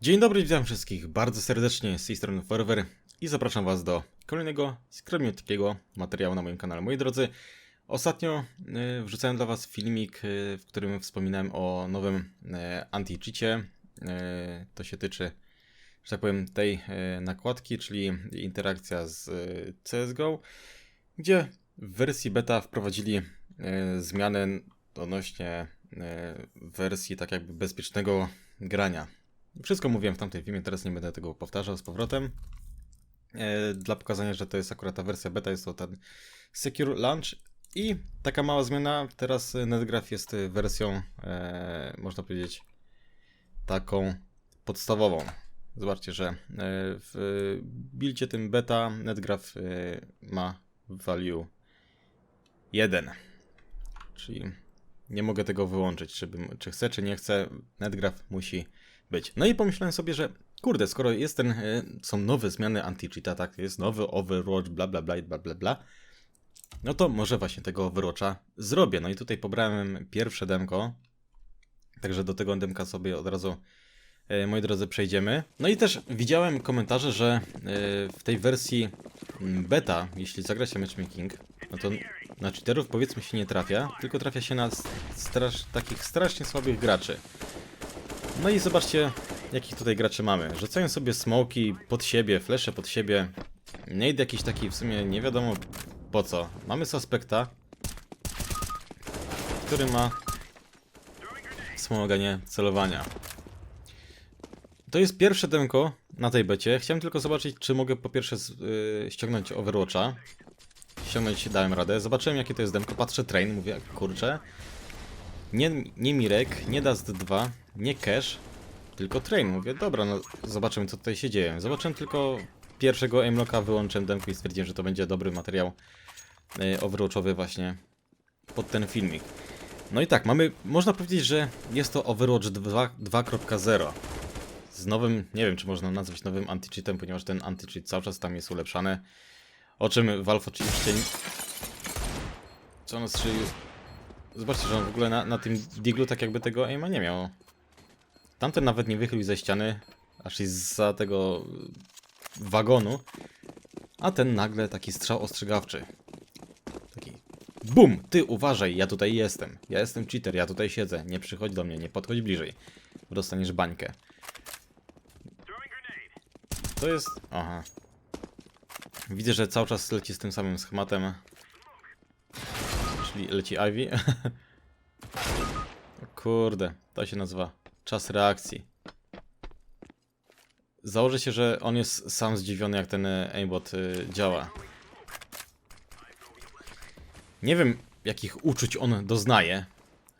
Dzień dobry, witam wszystkich bardzo serdecznie z tej strony Forever i zapraszam Was do kolejnego skromniutkiego materiału na moim kanale. Moi drodzy, ostatnio y, wrzucałem dla Was filmik, y, w którym wspominałem o nowym y, anti-cheacie. To się tyczy, że tak powiem, tej nakładki, czyli interakcja z CSGO, gdzie w wersji beta wprowadzili zmiany odnośnie wersji tak jakby bezpiecznego grania. Wszystko mówiłem w tamtym filmie, teraz nie będę tego powtarzał z powrotem. E, dla pokazania, że to jest akurat ta wersja beta, jest to ten Secure Launch. I taka mała zmiana, teraz NetGraph jest wersją, e, można powiedzieć, taką podstawową. Zobaczcie, że e, w buildzie tym beta NetGraph ma value 1. Czyli nie mogę tego wyłączyć, czy, czy chcę, czy nie chcę. NetGraph musi być. No i pomyślałem sobie, że kurde, skoro jest ten, e, są nowe zmiany anti-cheata, tak, jest nowy Overwatch, bla bla bla bla bla bla, no to może właśnie tego Overwatcha zrobię. No i tutaj pobrałem pierwsze demko, także do tego demka sobie od razu, e, moi drodzy, przejdziemy. No i też widziałem komentarze, że e, w tej wersji mm, beta, jeśli zagra się matchmaking, no to na cheaterów powiedzmy się nie trafia, tylko trafia się na strasz, takich strasznie słabych graczy. No i zobaczcie, jakich tutaj graczy mamy. Rzucają sobie smoki pod siebie, flesze pod siebie. Nade jakiś taki w sumie nie wiadomo po co. Mamy suspekta, który ma wspomaganie celowania. To jest pierwsze demko na tej becie. Chciałem tylko zobaczyć, czy mogę po pierwsze yy, ściągnąć Overwatcha. Ściągnąć dałem radę. Zobaczyłem, jakie to jest demko. Patrzę train, mówię, kurczę. Nie, nie Mirek, nie Dust 2, nie Cash, tylko Train. Mówię, dobra, no zobaczymy co tutaj się dzieje. Zobaczyłem tylko pierwszego aimlocka, wyłączyłem demko i stwierdziłem, że to będzie dobry materiał yy, overwatchowy właśnie pod ten filmik. No i tak, mamy, można powiedzieć, że jest to Overwatch 2 2.0 z nowym, nie wiem czy można nazwać nowym anti-cheatem, ponieważ ten anti-cheat cały czas tam jest ulepszany. O czym Valve oczywiście... Co on strzelił? Zobaczcie, że on w ogóle na, na tym diglu tak jakby tego aima nie miał. Tamten nawet nie wychylił ze ściany, aż i za tego wagonu. A ten nagle taki strzał ostrzegawczy. Taki BUM! Ty uważaj, ja tutaj jestem. Ja jestem cheater, ja tutaj siedzę. Nie przychodź do mnie, nie podchodź bliżej. Dostaniesz bańkę. To jest... Aha. Widzę, że cały czas leci z tym samym schematem. Czyli leci Ivy. Kurde, to się nazywa czas reakcji. Założę się, że on jest sam zdziwiony, jak ten e, aimbot y, działa. Nie wiem, jakich uczuć on doznaje,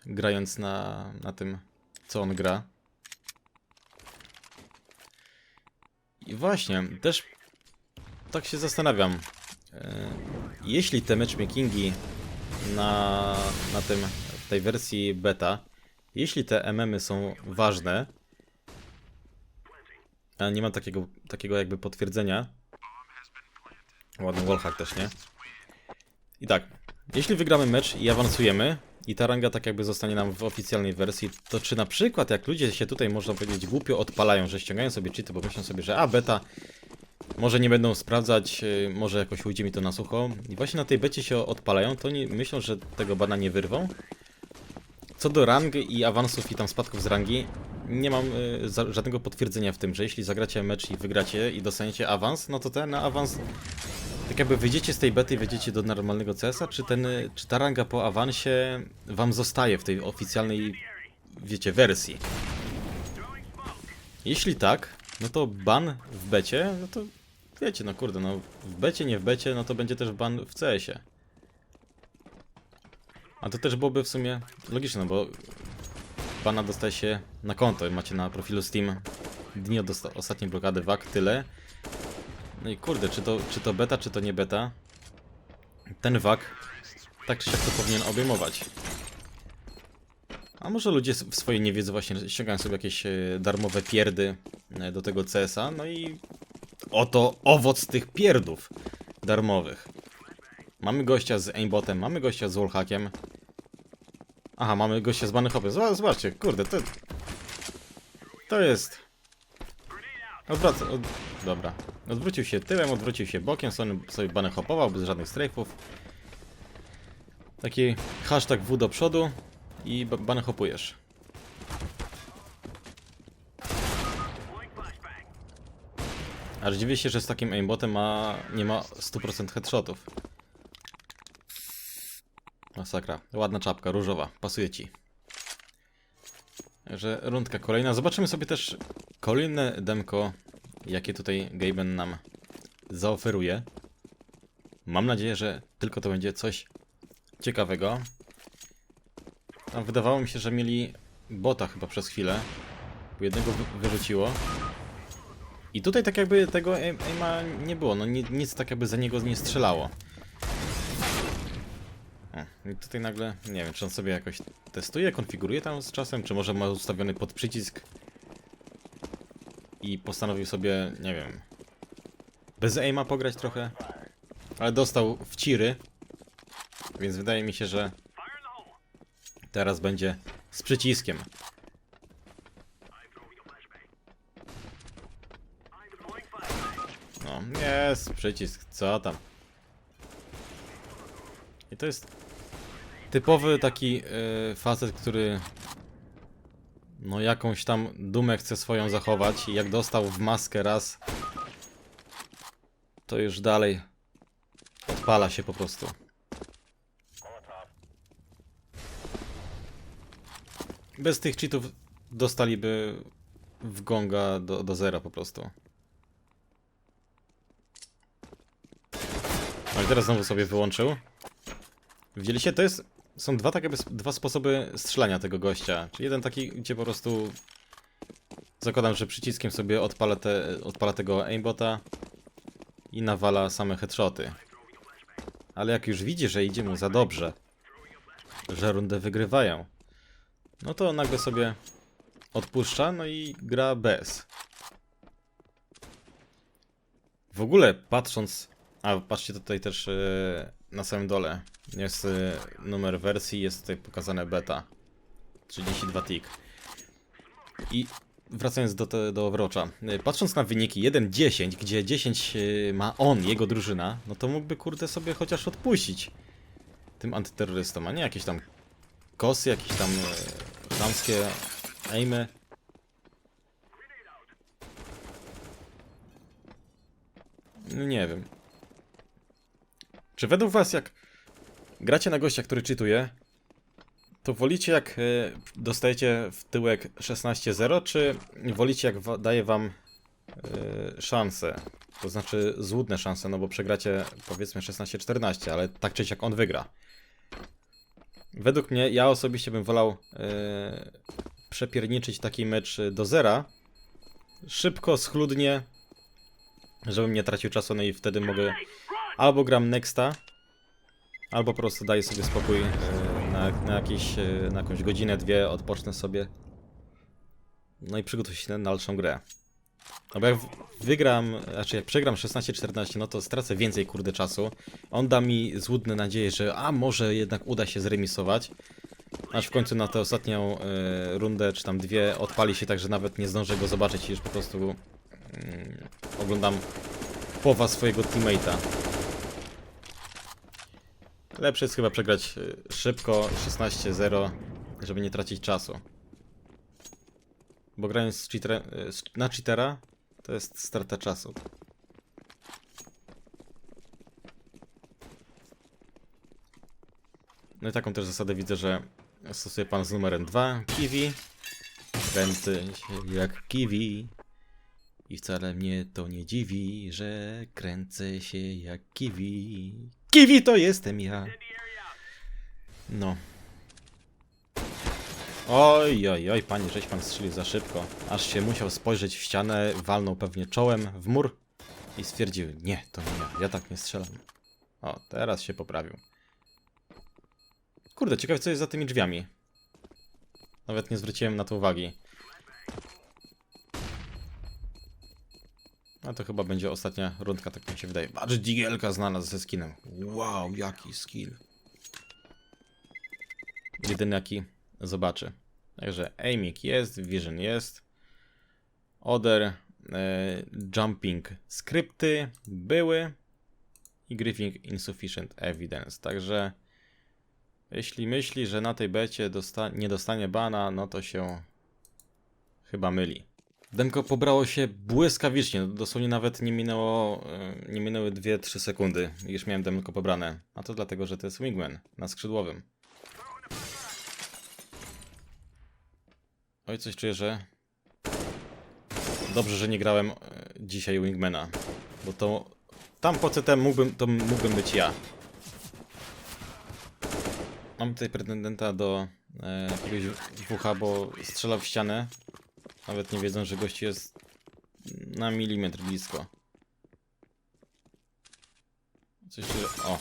grając na, na tym, co on gra. I właśnie, też tak się zastanawiam. e, Jeśli te matchmakingi na, na tym, w tej wersji beta, jeśli te MM-y są ważne, a nie mam takiego, takiego jakby potwierdzenia. Ładny wallhack też, nie? I tak, jeśli wygramy mecz i awansujemy, i ta ranga tak jakby zostanie nam w oficjalnej wersji, to czy na przykład jak ludzie się tutaj, można powiedzieć, głupio odpalają, że ściągają sobie cheaty, bo myślą sobie, że a, beta, może nie będą sprawdzać, yy, może jakoś ujdzie mi to na sucho. I właśnie na tej becie się odpalają, to oni myślą, że tego bana nie wyrwą. Co do rang i awansów i tam spadków z rangi, nie mam y, za, żadnego potwierdzenia w tym, że jeśli zagracie mecz i wygracie i dostaniecie awans, no to ten awans, tak jakby wyjdziecie z tej bety i wejdziecie do normalnego CS-a, czy, ten, y, czy ta ranga po awansie wam zostaje w tej oficjalnej, wiecie, wersji? Jeśli tak, no to ban w becie, no to wiecie, no kurde, no w becie, nie w becie, no to będzie też ban w CS-ie. A to też byłoby w sumie logiczne, bo bana dostaje się na konto. Macie na profilu Steam dni od osta- ostatniej blokady WAK, tyle. No i kurde, czy to, czy to beta, czy to nie beta? Ten WAK tak siak to powinien obejmować. A może ludzie w swojej niewiedzy właśnie ściągają sobie jakieś e, darmowe pierdy e, do tego CS-a, no i oto owoc tych pierdów darmowych. Mamy gościa z aimbotem, mamy gościa z wallhackiem. Aha, mamy gościa z hopem. Zobaczcie, kurde, to... To jest... Odwraca, od... dobra. Odwrócił się tyłem, odwrócił się bokiem, sobie, banę hopował bez żadnych strajfów. Taki hashtag W do przodu i ba- banę hopujesz. Aż dziwię się, że z takim aimbotem ma, nie ma 100% headshotów. Masakra. Ładna czapka, różowa. Pasuje ci. Że rundka kolejna. Zobaczymy sobie też kolejne demko, jakie tutaj Gaben nam zaoferuje. Mam nadzieję, że tylko to będzie coś ciekawego. Tam wydawało mi się, że mieli bota chyba przez chwilę. Jednego wy- wyrzuciło. I tutaj tak jakby tego aim- aima nie było, no ni- nic tak jakby za niego nie strzelało. O, i tutaj nagle, nie wiem, czy on sobie jakoś testuje, konfiguruje tam z czasem, czy może ma ustawiony pod przycisk i postanowił sobie, nie wiem, bez aima pograć trochę, ale dostał w ciry, więc wydaje mi się, że teraz będzie z przyciskiem. No, jest przycisk, co tam. I to jest typowy taki y, facet, który no jakąś tam dumę chce swoją zachować i jak dostał w maskę raz, to już dalej odpala się po prostu. Bez tych cheatów dostaliby w gonga do, do zera po prostu. No i teraz znowu sobie wyłączył. Widzieliście? To jest... Są dwa takie dwa sposoby strzelania tego gościa. Czyli jeden taki, gdzie po prostu... Zakładam, że przyciskiem sobie odpala, te, odpala tego aimbota i nawala same headshoty. Ale jak już widzi, że idzie mu za dobrze, że rundę wygrywają, no to nagle sobie odpuszcza, no i gra bez. W ogóle patrząc a patrzcie tutaj też e, na samym dole. Jest e, numer wersji, jest tutaj pokazane beta. 32 tick. I wracając do, te, do Overwatcha. e, Patrząc na wyniki 1-10, gdzie 10 e, ma on, jego drużyna, no to mógłby kurde sobie chociaż odpuścić tym antyterrorystom, a nie jakieś tam kosy, jakieś tam e, chamskie aimy. No nie wiem. Czy według was jak gracie na gościa, który czytuje, to wolicie jak e, dostajecie w tyłek 16-0, czy wolicie jak daje wam e, szansę? To znaczy złudne szanse, no bo przegracie powiedzmy 16-14, ale tak czy siak on wygra. Według mnie, ja osobiście bym wolał e, przepierniczyć taki mecz do zera. Szybko, schludnie, żebym nie tracił czasu, no i wtedy mogę albo gram Nexta, albo po prostu daję sobie spokój e, na, na, jakieś, e, na jakąś godzinę, dwie, odpocznę sobie. No i przygotuję się na dalszą grę. No bo jak wygram, znaczy jak przegram 16-14, no to stracę więcej kurde czasu. On da mi złudne nadzieje, że a może jednak uda się zremisować. Aż w końcu na tę ostatnią e, rundę, czy tam dwie, odpali się tak, że nawet nie zdążę go zobaczyć i już po prostu mm, oglądam połowa swojego teammate'a. Lepsze jest chyba przegrać y, szybko 16-0, żeby nie tracić czasu. Bo grając z cheatera, y, na cheatera to jest strata czasu. No i taką też zasadę widzę, że stosuje pan z numerem 2, Kiwi. Się jak Kiwi. I wcale mnie to nie dziwi, że kręcę się jak kiwi. Kiwi to jestem ja. No. Oj, oj, oj, panie, żeś pan strzelił za szybko. Aż się musiał spojrzeć w ścianę, walnął pewnie czołem w mur i stwierdził, nie, to nie ja, ja tak nie strzelam. O, teraz się poprawił. Kurde, ciekawe co jest za tymi drzwiami. Nawet nie zwróciłem na to uwagi. A to chyba będzie ostatnia rundka, tak mi się wydaje. Patrz, digielka znalazł ze skinem. Wow, jaki skill. Jedyny jaki zobaczy. Także aiming jest, vision jest. Oder jumping skrypty były i griffing insufficient evidence. Także jeśli myśli, że na tej becie dosta nie dostanie bana, no to się chyba myli. Demko pobrało się błyskawicznie, dosłownie nawet nie minęło, e, nie minęły 2-3 sekundy, już miałem demko pobrane. A to dlatego, że to jest Wingman na skrzydłowym. Oj, coś czuję, że dobrze, że nie grałem e, dzisiaj Wingmana, bo to tam po CT mógłbym, to mógłbym być ja. Mam tutaj pretendenta do e, jakiegoś WH, bo strzela w ścianę. Nawet nie wiedzą, że gość jest na milimetr blisko. Coś czuję, o.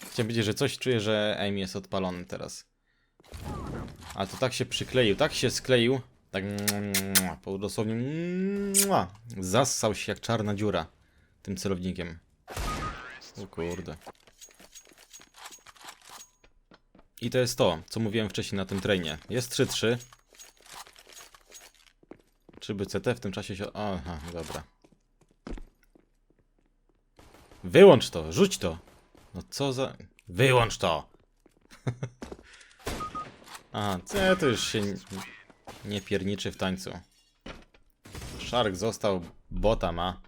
Chciałem powiedzieć, że coś czuję, że aim jest odpalony teraz. Ale to tak się przykleił, tak się skleił. Tak po dosłownie zassał się jak czarna dziura tym celownikiem. O kurde. I to jest to, co mówiłem wcześniej na tym trainie. Jest 3-3. Czyby CT w tym czasie się... Aha, dobra. Wyłącz to, rzuć to. No co za... Wyłącz to! A, C to już się nie- nie pierniczy w tańcu. Shark został, bota ma.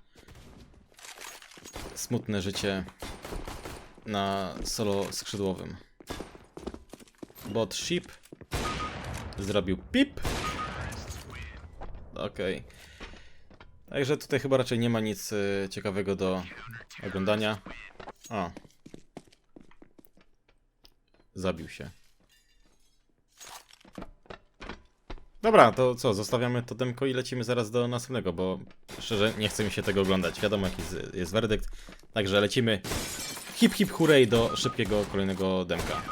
Smutne życie na solo skrzydłowym. Bot ship zrobił pip. Okej. Także tutaj chyba raczej nie ma nic y, ciekawego do oglądania. O. Zabił się. Dobra, to co, zostawiamy to demko i lecimy zaraz do następnego, bo szczerze nie chce mi się tego oglądać. Wiadomo jaki jest, jest werdykt. Także lecimy hip hip hooray do szybkiego kolejnego demka.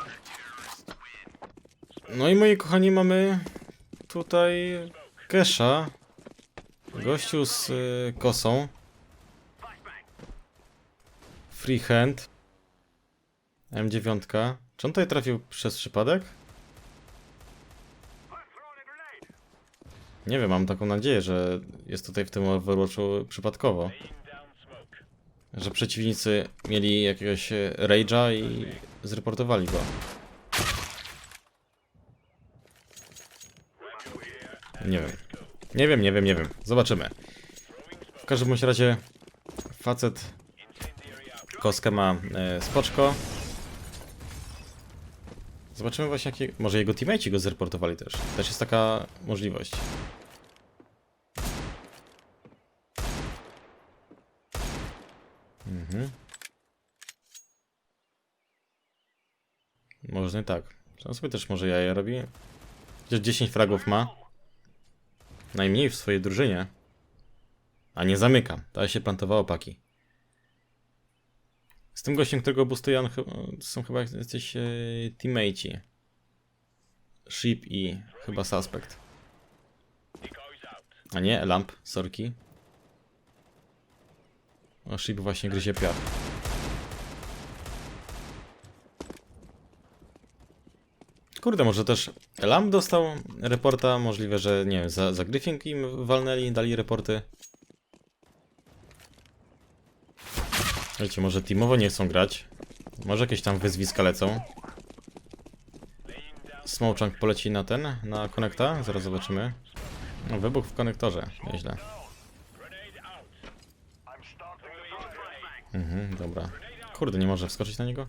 No i moi kochani, mamy tutaj Kesha. Gościu z y, kosą. Freehand. M9. Czy on tutaj trafił przez przypadek? Nie wiem, mam taką nadzieję, że jest tutaj w tym Overwatchu przypadkowo. Że przeciwnicy mieli jakiegoś e, rage'a i zreportowali go. Nie wiem. Nie wiem, nie wiem, nie wiem. Zobaczymy. W każdym razie facet koskę ma e, spoczko. Zobaczymy właśnie jakie... Może jego teammate'i go zreportowali też. Też jest taka możliwość. Mhm. Można i tak. On sobie też może jaja robi? Chociaż 10 fragów ma. Najmniej w swojej drużynie. A nie zamyka. To się plantowało paki. Z tym gościem, którego chyba, są chyba jacyś e, teammateci. Ship i chyba Suspect. A nie, Lamp, sorki. O, Ship właśnie gryzie piach. Kurde, może też Lamp dostał reporta, możliwe, że nie wiem, za, za Griffing im walnęli, dali reporty. Wiecie, może teamowo nie chcą grać. Może jakieś tam wyzwiska lecą. Smowchunk poleci na ten, na konekta. Zaraz zobaczymy. No, wybuch w konektorze. Nieźle. Mhm, dobra. Kurde, nie może wskoczyć na niego?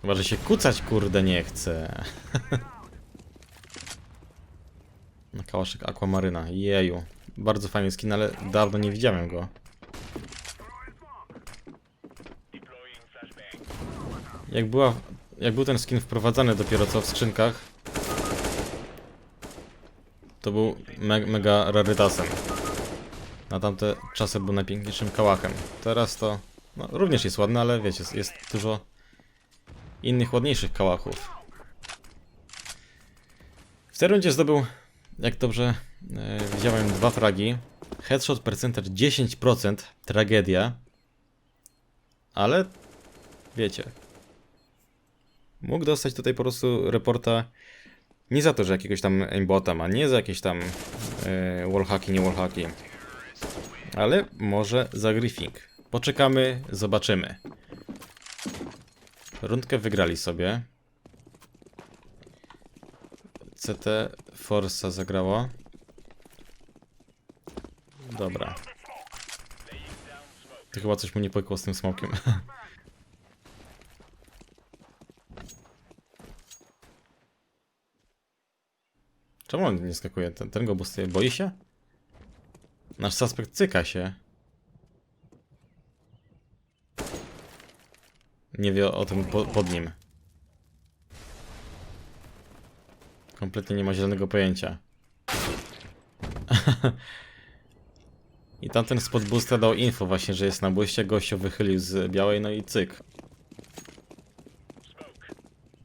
Chyba, że się kucać, kurde, nie chce. Na kałaszek Aquamaryna. Jeju. Bardzo fajny skin, ale dawno nie widziałem go. Jak była... Jak był ten skin wprowadzany dopiero co w skrzynkach, to był me mega rarytasem. Na tamte czasy był najpiękniejszym kałachem. Teraz to no, również jest ładny, ale wiecie, jest dużo innych ładniejszych kałachów. W tej rundzie zdobył, jak dobrze e, widziałem, dwa fragi. Headshot percentage 10%, tragedia. Ale wiecie, mógł dostać tutaj po prostu reporta Nie za to, że jakiegoś tam aimbota ma, nie za jakieś tam e, wallhacki, nie wallhacki. Ale może za griffing. Poczekamy, zobaczymy. Rundkę wygrali sobie. CT Forza zagrało. Dobra. To chyba coś mu nie pykło z tym smokiem. Czemu on nie skakuje? Ten, ten go boostuje. Boi się? Nasz suspekt cyka się. Nie wie o tym po, pod nim. Kompletnie nie ma zielonego pojęcia. I tamten spot boosta dał info właśnie, że jest na błyście, gościu wychylił z białej, no i cyk.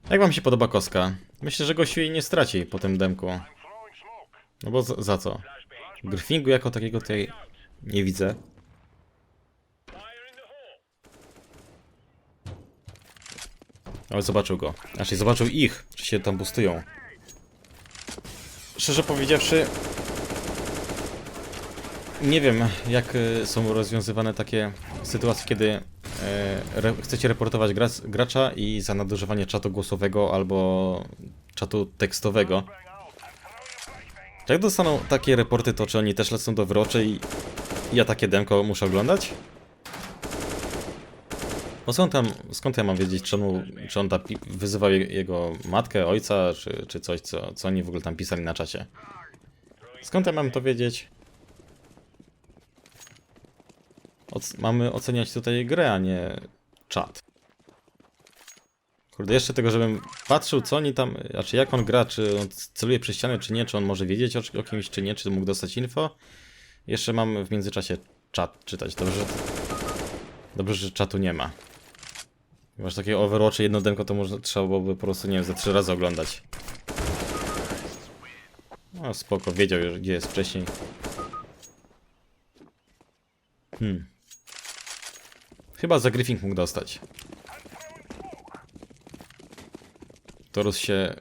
Jak wam się podoba koska? Myślę, że gościu jej nie straci po tym demku. No bo za, co? Griffingu jako takiego tutaj nie widzę. Ale zobaczył go. Znaczy zobaczył ich, czy się tam boostują. Szczerze powiedziawszy, nie wiem, jak y, są rozwiązywane takie sytuacje, kiedy e, re, chcecie reportować gra, gracza i za nadużywanie czatu głosowego albo czatu tekstowego. Jak dostaną takie reporty, to czy oni też lecą do wyroczy i ja takie demko muszę oglądać? Bo skąd, tam, skąd ja mam wiedzieć, czy on tam wyzywał je- jego matkę, ojca, czy, czy coś, co, co oni w ogóle tam pisali na czacie? Skąd ja mam to wiedzieć? Oc mamy oceniać tutaj grę, a nie czat. Kurde, jeszcze tego, żebym patrzył, co oni tam, znaczy jak on gra, czy on celuje przez ścianę, czy nie, czy on może wiedzieć o, o kimś, czy nie, czy mógł dostać info. Jeszcze mam w międzyczasie czat czytać. Dobrze, dobrze, że czatu nie ma. Masz takie Overwatchy, jedno demko, to może trzeba byłoby po prostu, nie wiem, ze trzy razy oglądać. No spoko, wiedział już, gdzie jest wcześniej. Hmm. Chyba za Griffing mógł dostać. Torus się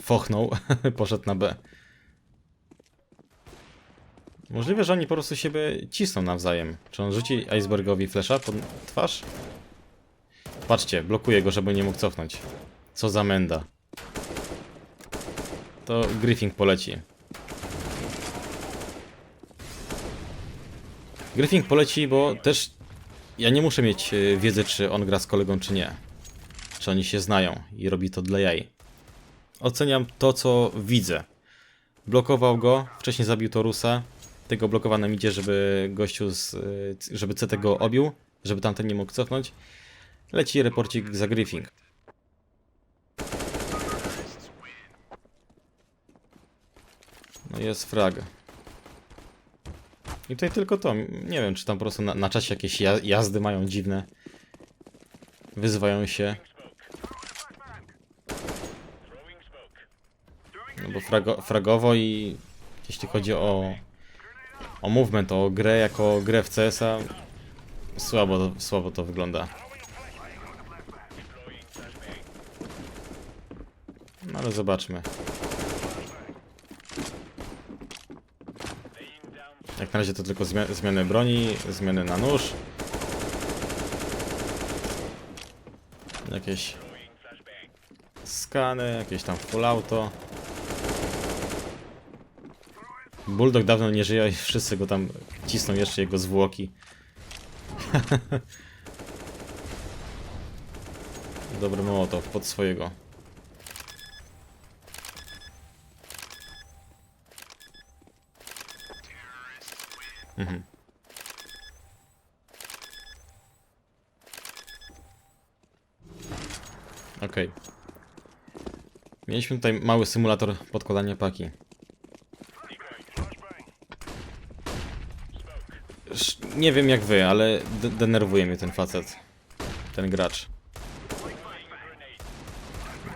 fochnął, poszedł na B. Możliwe, że oni po prostu siebie cisną nawzajem. Czy on rzuci icebergowi flesza pod twarz? Patrzcie, blokuje go, żeby nie mógł cofnąć. Co za menda. To Griffing poleci. Griffing poleci, bo też ja nie muszę mieć e, wiedzy, czy on gra z kolegą, czy nie. Czy oni się znają i robi to dla jaj. Oceniam to, co widzę. Blokował go, wcześniej zabił Torusa. Tego blokowanym idzie, żeby gościu, z, e, żeby C tego obił, żeby tamten nie mógł cofnąć. Leci reporcik za Griffing. No jest frag. I tutaj tylko to. Nie wiem, czy tam po prostu na, na czasie jakieś ja, jazdy mają dziwne. Wyzywają się. No bo frago, fragowo i jeśli chodzi o o movement, o grę jako grę w CS-a słabo, słabo to wygląda. Ale zobaczmy. Jak na razie to tylko zmia zmiany broni, zmiany na nóż. Jakieś skany, jakieś tam full auto. Bulldog dawno nie żyje i wszyscy go tam cisną jeszcze jego zwłoki. Dobry mołotow pod swojego. Mhm. Okej. Mieliśmy tutaj mały symulator podkładania paki. Nie wiem jak wy, ale de- denerwuje mnie ten facet. Ten gracz.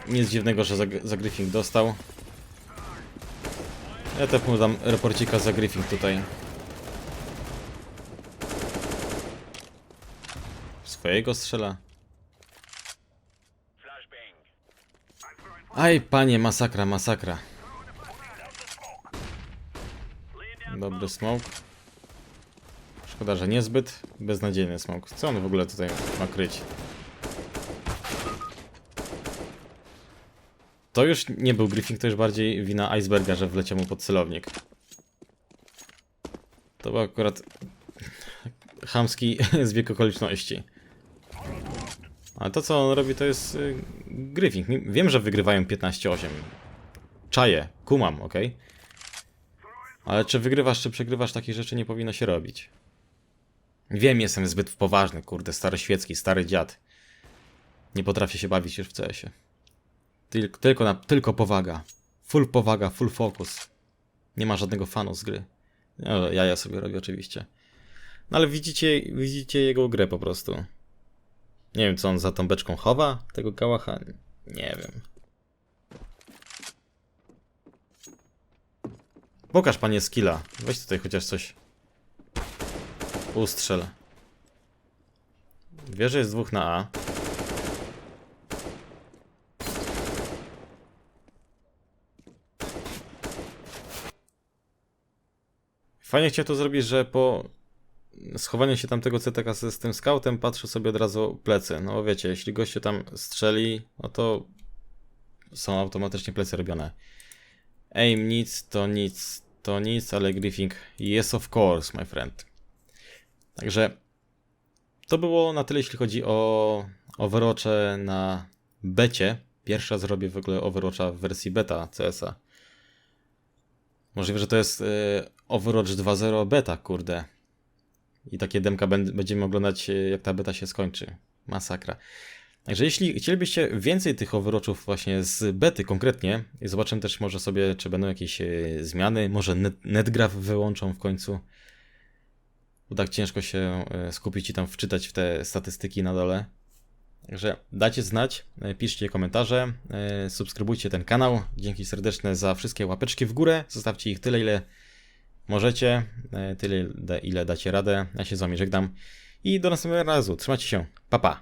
Nic dziwnego, że za, dostał. Ja też mu dam reporcika za Griffing tutaj. twojego strzela? Aj, panie, masakra, masakra. Dobry smoke. Szkoda, że niezbyt beznadziejny smoke. Co on w ogóle tutaj ma kryć? To już nie był Griffin, to już bardziej wina Iceberga, że wleciał mu pod celownik. To był akurat chamski zbieg okoliczności. Ale to, co on robi, to jest y, Griffin. Mi- Wiem, że wygrywają 15-8. Czaję, kumam, ok? Ale czy wygrywasz, czy przegrywasz, takich rzeczy nie powinno się robić. Wiem, jestem zbyt poważny, kurde, stary świecki, stary dziad. Nie potrafię się bawić już w CS-ie. Tylko, tylko, na, tylko powaga. Full powaga, full focus. Nie ma żadnego fanu z gry. No, ja, ja sobie robię oczywiście. No ale widzicie, widzicie jego grę po prostu. Nie wiem, co on za tą beczką chowa, tego kałacha. Nie wiem. Pokaż panie skilla. Weź tutaj chociaż coś. Ustrzel. Wie, że jest dwóch na A. Fajnie chciał to zrobić, że po schowaniu się tamtego CTK z, z tym scoutem patrzę sobie od razu plecy. No wiecie, jeśli gościu tam strzeli, no to są automatycznie plecy robione. Aim nic, to nic, to nic, ale Griffing yes of course, my friend. Także to było na tyle, jeśli chodzi o Overwatche na becie. Pierwsza zrobię w ogóle Overwatcha w wersji beta CS-a. Możliwe, że to jest y, Overwatch 2.0 beta, kurde. I takie demka będ- będziemy oglądać, y, jak ta beta się skończy. Masakra. Także jeśli chcielibyście więcej tych Overwatchów właśnie z bety konkretnie, i zobaczymy też może sobie, czy będą jakieś y, zmiany, może net, NetGraph wyłączą w końcu. Bo tak ciężko się y, skupić i tam wczytać w te statystyki na dole. Także dajcie znać, piszcie komentarze, subskrybujcie ten kanał. Dzięki serdeczne za wszystkie łapeczki w górę. Zostawcie ich tyle, ile możecie, y, tyle, ile dacie radę. Ja się z wami żegnam i do następnego razu. Trzymajcie się. Pa, pa.